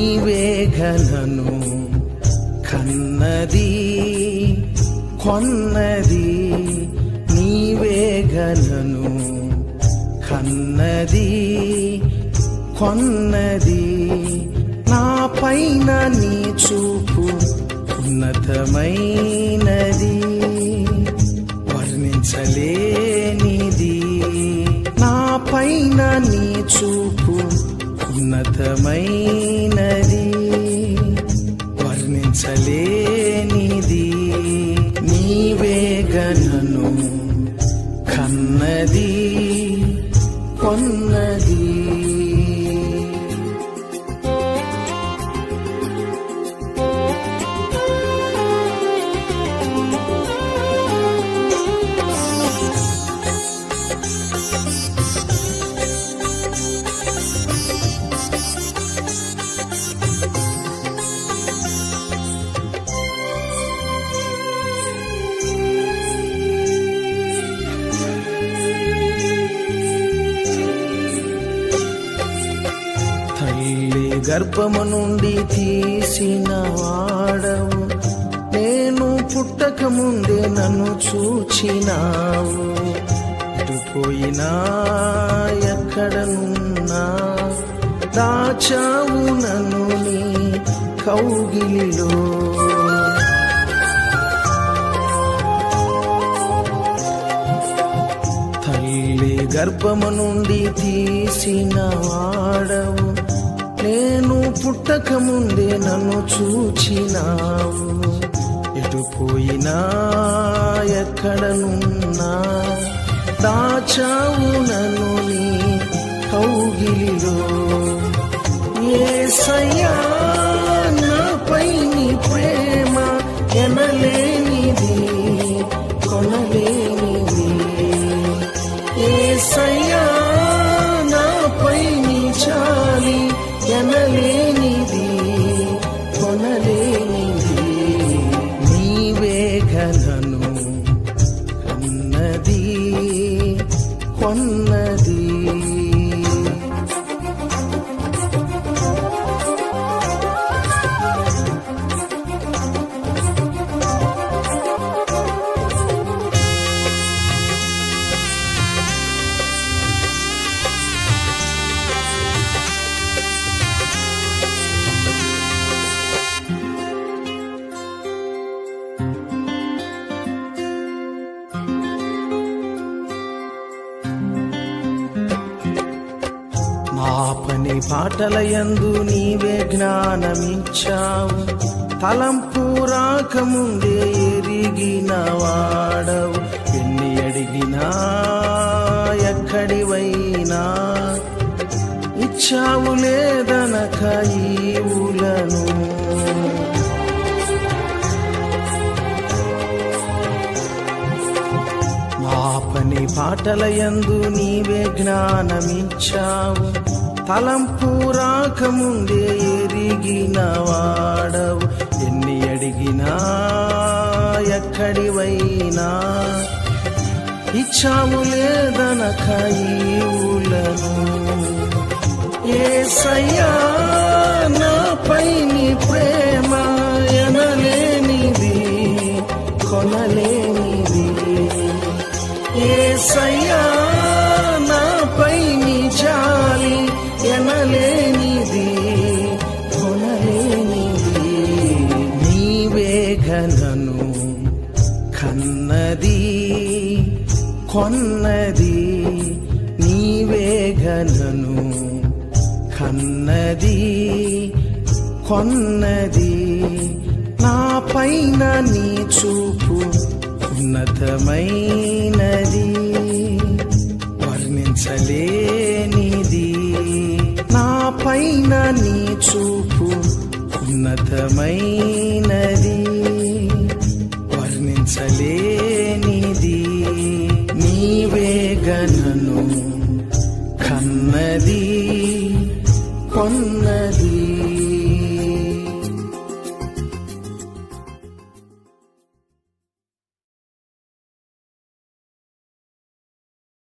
నీవేగలను కన్నది కొన్నది. నీవేగలను కన్నది కొన్నది. నా పైన నీ చూపు ఉన్నతమైనది. వర్ణించలేనిది. నా పైన నీ చూపు ఉన్నతమైనది కొన్నది గర్భము నుండి తీసిన వాడవు. నేను పుట్టక ముందే నన్ను చూచినావు. ఇటు పోయినా ఎక్కడనున్నా దాచావు నన్ను నీ కౌగిలిలో. తల్లి గర్భము నుండి తీసిన వాడవు. నేను పుట్టక ముందే నన్ను చూచినావు. ఎటు పోయినా ఎక్కడనున్నా దాచావు నన్ను నీ కౌగిలిలో. ఏ సయ్యా కొనలేనిది కొనలేనిది నీవేగలను అన్నది కొన్నది. ఆపని పాటలయందు పాటల నీవే జ్ఞానమిచ్చావు. తలంపు రాకముందే ఎరిగిన వాడవు. ఎన్ని అడిగినా ఎక్కడివైనా ఇచ్చావు లేదనక ఈ ఊలను పని పాటల యందు నీవే జ్ఞానమిచ్చావు. తలంపు రాకముందే ఎరిగిన వాడవు. ఎన్ని అడిగినా ఎక్కడివైనా ఇచ్చావు లేదనక ఈవులను ఏసయ్యా నాపై నీ ఏసయ్యా నాపై నీ జాలి ఎనలేనిది కొనలేనిది. నీవేగలను కన్నది కొన్నది. నీవేగలను కన్నది కొన్నది. నా పైన నీ చూపు ఉన్నతమైనది. వర్ణించలేనిది నా పైన నీ చూపు ఉన్నతమైనది. వర్ణించలేనిది. నీవేగనను కన్నది కొన్నది.